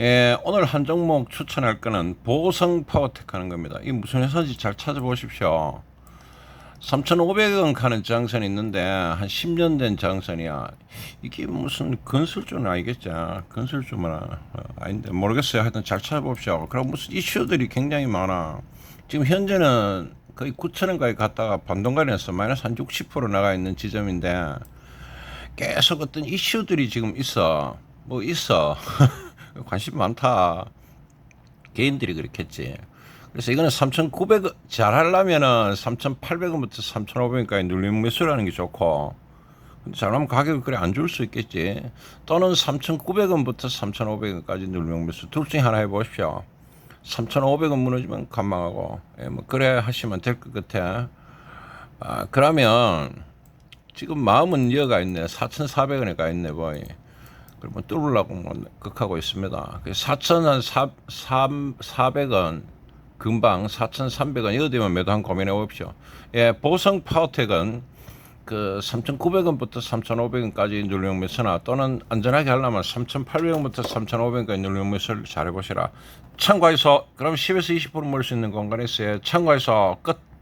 예, 오늘 한 종목 추천할 거는 보성 파워텍 하는 겁니다. 이 무슨 회사인지 잘 찾아보십시오. 3,500원 가는 장선이 있는데 한 10년 된 장선이야. 이게 무슨 건설주는 아니겠지? 건설주만 어, 아닌데 모르겠어요. 하여튼 잘 찾아봅시오. 그럼 무슨 이슈들이 굉장히 많아. 지금 현재는 거의 9,000원까지 갔다가 반동간에서 마이너스 한 60% 나가 있는 지점인데 계속 어떤 이슈들이 지금 있어. 뭐 있어. 관심 많다. 개인들이 그렇겠지. 그래서 이거는 3,900원 잘 하려면은 3,800원부터 3,500원까지 눌림 매수라는 게 좋고 잘하면 가격이 그래 안 줄 수 있겠지. 또는 3,900원부터 3,500원까지 눌림 매수 둘 중에 하나 해보십시오. 3,500원 무너지면 간망하고 예, 뭐 그래 하시면 될 것 같아. 아 그러면 지금 마음은 이어가 있네. 4,400원에 가 있네 보이. 그러면 뚫으려고 뭐 극하고 있습니다. 4,400원 금방 4,300원 이거 되면 매도 한 고민해 봅시오. 예, 보성 파워텍은 그 3,900원부터 3,500원까지 눌림 매수나 또는 안전하게 하려면 3,800원부터 3,500원까지 눌림 매수를 잘 해보시라. 참고해서 그럼 10에서 20%몰수 있는 공간에 있어요. 참고해서 끝.